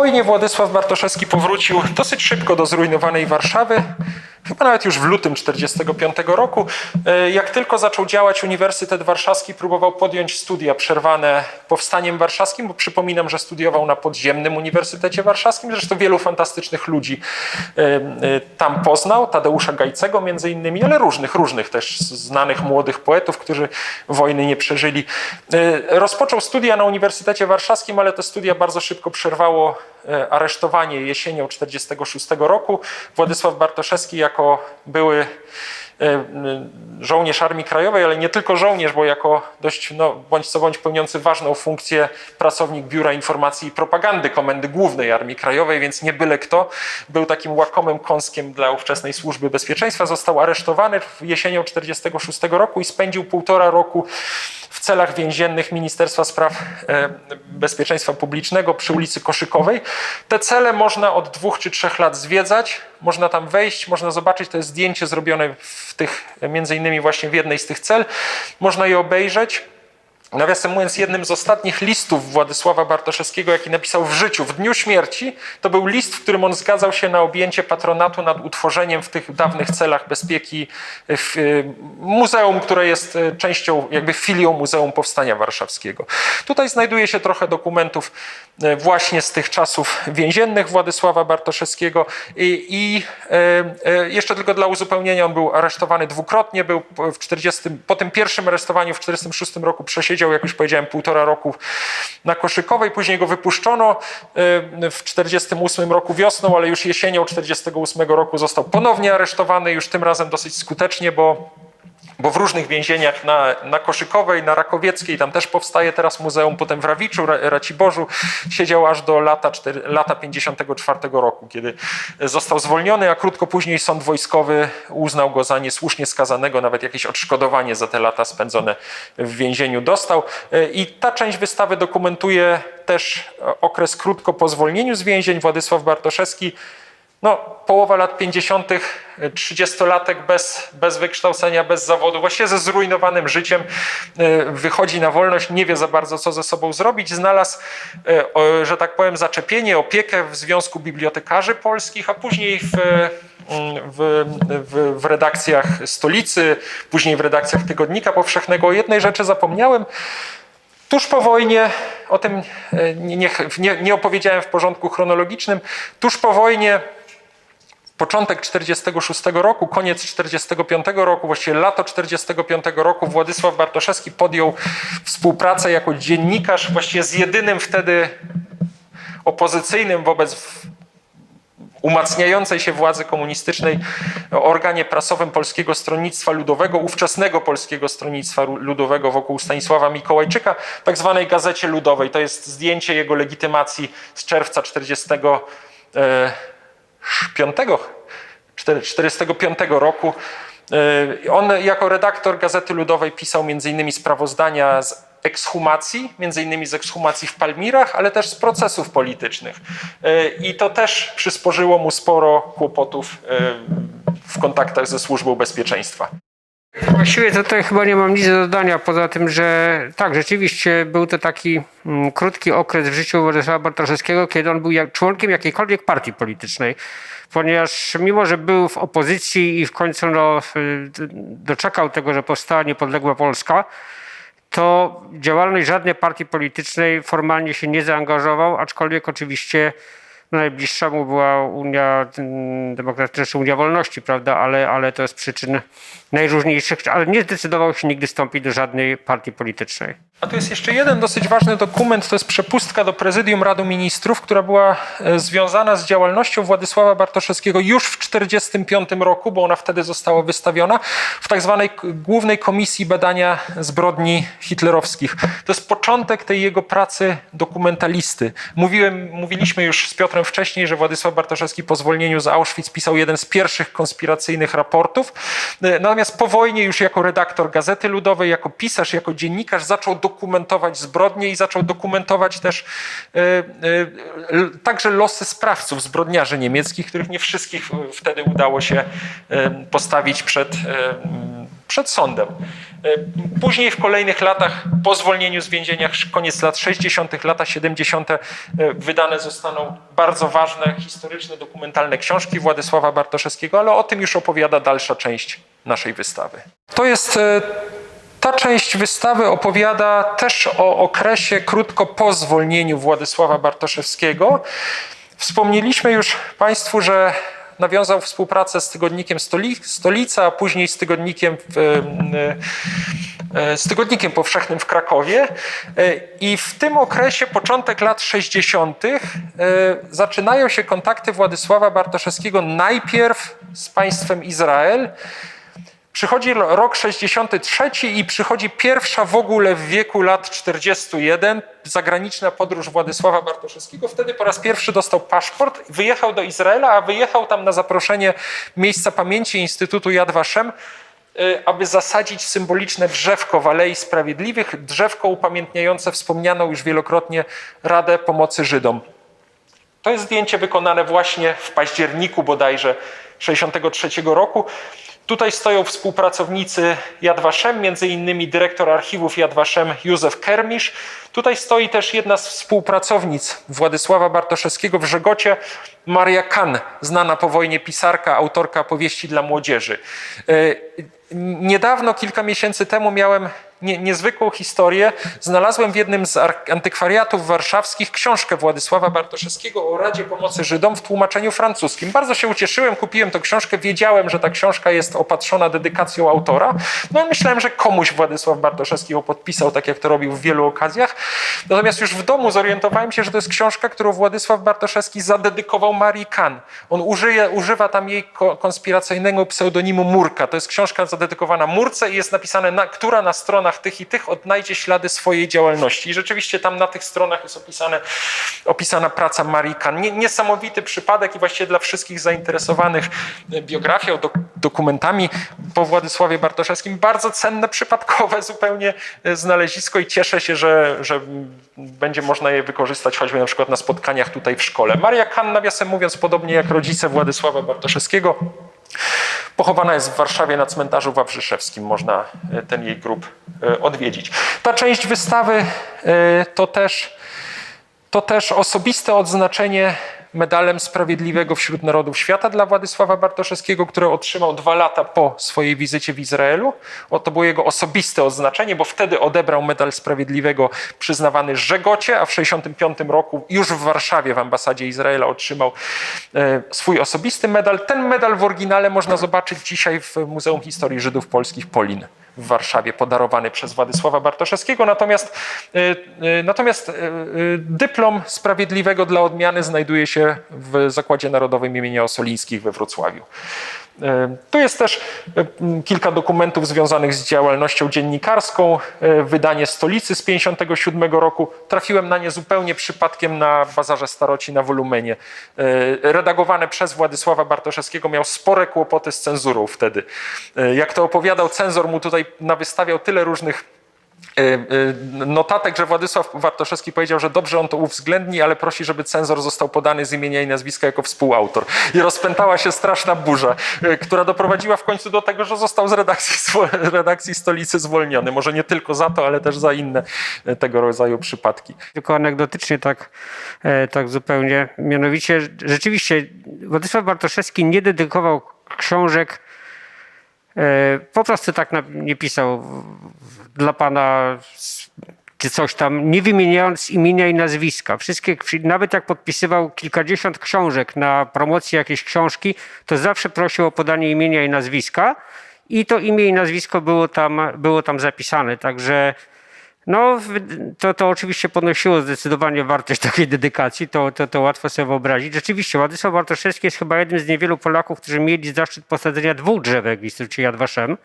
wojnie Władysław Bartoszewski powrócił dosyć szybko do zrujnowanej Warszawy. Chyba nawet już w lutym 1945 roku. E, Jak tylko zaczął działać Uniwersytet Warszawski, próbował podjąć studia przerwane powstaniem warszawskim, bo przypominam, że studiował na podziemnym Uniwersytecie Warszawskim. Zresztą wielu fantastycznych ludzi e, e, tam poznał, Tadeusza Gajcego między innymi, ale różnych, różnych też znanych młodych poetów, którzy wojny nie przeżyli. Rozpoczął studia na Uniwersytecie Warszawskim, ale te studia bardzo szybko przerwało aresztowanie jesienią 1946 roku. Władysław Bartoszewski jako były e, m, żołnierz Armii Krajowej, ale nie tylko żołnierz, bo jako dość, no, bądź co bądź pełniący ważną funkcję pracownik Biura Informacji i Propagandy Komendy Głównej Armii Krajowej, więc nie byle kto, był takim łakomym kąskiem dla ówczesnej Służby Bezpieczeństwa. Został aresztowany jesienią 1946 roku i spędził półtora roku w celach więziennych Ministerstwa Spraw e, Bezpieczeństwa Publicznego przy ulicy Koszykowej. Te cele można od dwóch czy trzech lat zwiedzać, można tam wejść, można zobaczyć, to jest zdjęcie zrobione w tych, między innymi właśnie w jednej z tych cel, można je obejrzeć. Nawiasem mówiąc, jednym z ostatnich listów Władysława Bartoszewskiego, jaki napisał w życiu, w dniu śmierci, to był list, w którym on zgadzał się na objęcie patronatu nad utworzeniem w tych dawnych celach bezpieki w y, muzeum, które jest y, częścią, jakby filią Muzeum Powstania Warszawskiego. Tutaj znajduje się trochę dokumentów właśnie z tych czasów więziennych Władysława Bartoszewskiego i, i jeszcze tylko dla uzupełnienia, on był aresztowany dwukrotnie, był w 40, po tym pierwszym aresztowaniu w 46 roku przesiedział, jak już powiedziałem, półtora roku na Koszykowej, później go wypuszczono y, w 48 roku wiosną, ale już jesienią 48 roku został ponownie aresztowany, już tym razem dosyć skutecznie, bo bo w różnych więzieniach na, na Koszykowej, na Rakowieckiej, tam też powstaje teraz muzeum, potem w Rawiczu, Ra- Raciborzu, siedział aż do lata, 4, lata 54 roku, kiedy został zwolniony, a krótko później sąd wojskowy uznał go za niesłusznie skazanego, nawet jakieś odszkodowanie za te lata spędzone w więzieniu dostał. I ta część wystawy dokumentuje też okres krótko po zwolnieniu z więzień. Władysław Bartoszewski no, połowa lat 50., 30-latek bez, bez wykształcenia, bez zawodu, właściwie ze zrujnowanym życiem, e, wychodzi na wolność, nie wie za bardzo, co ze sobą zrobić. Znalazł, e, że tak powiem, zaczepienie, opiekę w Związku Bibliotekarzy Polskich, a później w, mm, w, w, w redakcjach stolicy, później w redakcjach Tygodnika Powszechnego. O jednej rzeczy zapomniałem. Tuż po wojnie, o tym e, nie, nie, nie opowiedziałem w porządku chronologicznym, tuż po wojnie początek 46 roku, koniec 45 roku, właściwie lato 45 roku Władysław Bartoszewski podjął współpracę jako dziennikarz właściwie z jedynym wtedy opozycyjnym wobec umacniającej się władzy komunistycznej organie prasowym Polskiego Stronnictwa Ludowego, ówczesnego Polskiego Stronnictwa Ludowego wokół Stanisława Mikołajczyka, tak zwanej Gazecie Ludowej. To jest zdjęcie jego legitymacji z czerwca 45 45 roku. E, On jako redaktor Gazety Ludowej pisał m.in. sprawozdania z ekshumacji, między innymi z ekshumacji w Palmirach, ale też z procesów politycznych. E, I to też przysporzyło mu sporo kłopotów e, w kontaktach ze Służbą Bezpieczeństwa. Właściwie to tutaj chyba nie mam nic do dodania, poza tym, że tak, rzeczywiście był to taki mm, krótki okres w życiu Władysława Bartoszewskiego, kiedy on był jak, członkiem jakiejkolwiek partii politycznej, ponieważ mimo, że był w opozycji i w końcu no, y, doczekał tego, że powstała niepodległa Polska, to działalność żadnej partii politycznej formalnie się nie zaangażował, aczkolwiek oczywiście najbliższa mu była Unia mm, Demokratyczna, Unia Wolności, prawda, ale, ale to z przyczyn najróżniejszych, ale nie zdecydował się nigdy wstąpić do żadnej partii politycznej. A tu jest jeszcze jeden dosyć ważny dokument, to jest przepustka do Prezydium Rady Ministrów, która była e, związana z działalnością Władysława Bartoszewskiego już w 1945 roku, bo ona wtedy została wystawiona w tak zwanej Głównej Komisji Badania Zbrodni Hitlerowskich. To jest początek tej jego pracy dokumentalisty. Mówiłem, mówiliśmy już z Piotrem wcześniej, że Władysław Bartoszewski po zwolnieniu z Auschwitz pisał jeden z pierwszych konspiracyjnych raportów. E, Natomiast po wojnie już jako redaktor Gazety Ludowej, jako pisarz, jako dziennikarz zaczął dokumentować zbrodnie i zaczął dokumentować też e, e, także losy sprawców, zbrodniarzy niemieckich, których nie wszystkich wtedy udało się postawić przed, przed sądem. E, Później w kolejnych latach, po zwolnieniu z więzienia, koniec lat 60., lata 70., e, wydane zostaną bardzo ważne historyczne, dokumentalne książki Władysława Bartoszewskiego, ale o tym już opowiada dalsza część naszej wystawy. To jest e, ta część wystawy opowiada też o okresie krótko po zwolnieniu Władysława Bartoszewskiego. Wspomnieliśmy już Państwu, że nawiązał współpracę z tygodnikiem Stoli- Stolica, a później z tygodnikiem, w, e, e, z tygodnikiem powszechnym w Krakowie. E, I w tym okresie, początek lat 60., e, zaczynają się kontakty Władysława Bartoszewskiego najpierw z państwem Izrael. Przychodzi ro- rok 63 i przychodzi pierwsza w ogóle w wieku lat 41 zagraniczna podróż Władysława Bartoszewskiego. Wtedy po raz pierwszy dostał paszport, wyjechał do Izraela, a wyjechał tam na zaproszenie Miejsca Pamięci Instytutu Yad Vashem, y, aby zasadzić symboliczne drzewko w Alei Sprawiedliwych, drzewko upamiętniające wspomnianą już wielokrotnie Radę Pomocy Żydom. To jest zdjęcie wykonane właśnie w październiku bodajże 63 roku. Tutaj stoją współpracownicy Yad między innymi dyrektor archiwów Yad Józef Kermisz. Tutaj stoi też jedna z współpracownic Władysława Bartoszewskiego w Żegocie, Maria Kan, znana po wojnie pisarka, autorka powieści dla młodzieży. E, Niedawno, kilka miesięcy temu miałem nie, niezwykłą historię. Znalazłem w jednym z ar- antykwariatów warszawskich książkę Władysława Bartoszewskiego o Radzie Pomocy Żydom w tłumaczeniu francuskim. Bardzo się ucieszyłem, kupiłem tę książkę, wiedziałem, że ta książka jest opatrzona dedykacją autora. No myślałem, że komuś Władysław Bartoszewski ją podpisał, tak jak to robił w wielu okazjach. Natomiast już w domu zorientowałem się, że to jest książka, którą Władysław Bartoszewski zadedykował Marii Kan. On użyje, używa tam jej ko- konspiracyjnego pseudonimu Murka. To jest książka zadedykowana Murce i jest napisane, na, która na stronach tych i tych odnajdzie ślady swojej działalności. I rzeczywiście tam na tych stronach jest opisane, opisana praca Marii Kan. Nie, niesamowity przypadek i właściwie dla wszystkich zainteresowanych biografią, dok- dokumentami po Władysławie Bartoszewskim bardzo cenne, przypadkowe zupełnie e, znalezisko i cieszę się, że, że będzie można je wykorzystać choćby na przykład na spotkaniach tutaj w szkole. Maria Kan, nawiasem mówiąc, podobnie jak rodzice Władysława Bartoszewskiego, Pochowana jest w Warszawie na cmentarzu Wawrzyszewskim. Można e, ten jej grób e, odwiedzić. Ta część wystawy to też, to też osobiste odznaczenie medalem Sprawiedliwego wśród Narodów Świata dla Władysława Bartoszewskiego, które otrzymał dwa lata po swojej wizycie w Izraelu. O, to było jego osobiste odznaczenie, bo wtedy odebrał medal Sprawiedliwego przyznawany Żegocie, a w 1965 roku już w Warszawie w ambasadzie Izraela otrzymał e, swój osobisty medal. Ten medal w oryginale można zobaczyć dzisiaj w Muzeum Historii Żydów Polskich Polin w Warszawie, podarowany przez Władysława Bartoszewskiego. Natomiast, e, e, natomiast e, dyplom Sprawiedliwego dla odmiany znajduje się w Zakładzie Narodowym imienia Osolińskich we Wrocławiu. Tu jest też e, kilka dokumentów związanych z działalnością dziennikarską, e, wydanie Stolicy z 57 roku. Trafiłem na nie zupełnie przypadkiem na Bazarze Staroci na Wolumenie. E, Redagowane przez Władysława Bartoszewskiego miał spore kłopoty z cenzurą wtedy. Jak to opowiadał, cenzor mu tutaj nawystawiał tyle różnych notatek, że Władysław Bartoszewski powiedział, że dobrze on to uwzględni, ale prosi, żeby cenzor został podany z imienia i nazwiska jako współautor. I rozpętała się straszna burza, e, która doprowadziła w końcu do tego, że został z redakcji, redakcji stolicy zwolniony. Może nie tylko za to, ale też za inne tego rodzaju przypadki. Tylko anegdotycznie tak, e, tak zupełnie. Mianowicie rzeczywiście Władysław Bartoszewski nie dedykował książek, po prostu tak nie pisał dla pana coś tam, nie wymieniając imienia i nazwiska. Wszystkie, nawet jak podpisywał kilkadziesiąt książek na promocję jakiejś książki, to zawsze prosił o podanie imienia i nazwiska i to imię i nazwisko było tam, było tam zapisane. Także no, to, to oczywiście podnosiło zdecydowanie wartość takiej dedykacji, to, to, to łatwo sobie wyobrazić. Rzeczywiście, Władysław Bartoszewski jest chyba jednym z niewielu Polaków, którzy mieli zaszczyt posadzenia dwóch drzewek w Instytucie Yad Vashem,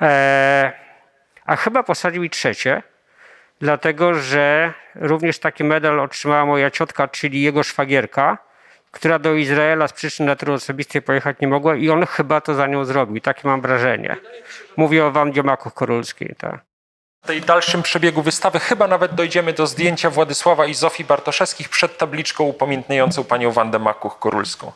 e, a chyba posadził i trzecie, dlatego że również taki medal otrzymała moja ciotka, czyli jego szwagierka, która do Izraela z przyczyn natury osobistej pojechać nie mogła i on chyba to za nią zrobił, takie mam wrażenie. Mówię o Wandzie Makuch-Korulskiej, tak. Tej dalszym przebiegu wystawy chyba nawet dojdziemy do zdjęcia Władysława i Zofii Bartoszewskich przed tabliczką upamiętniającą panią Wandę Makuch-Korulską.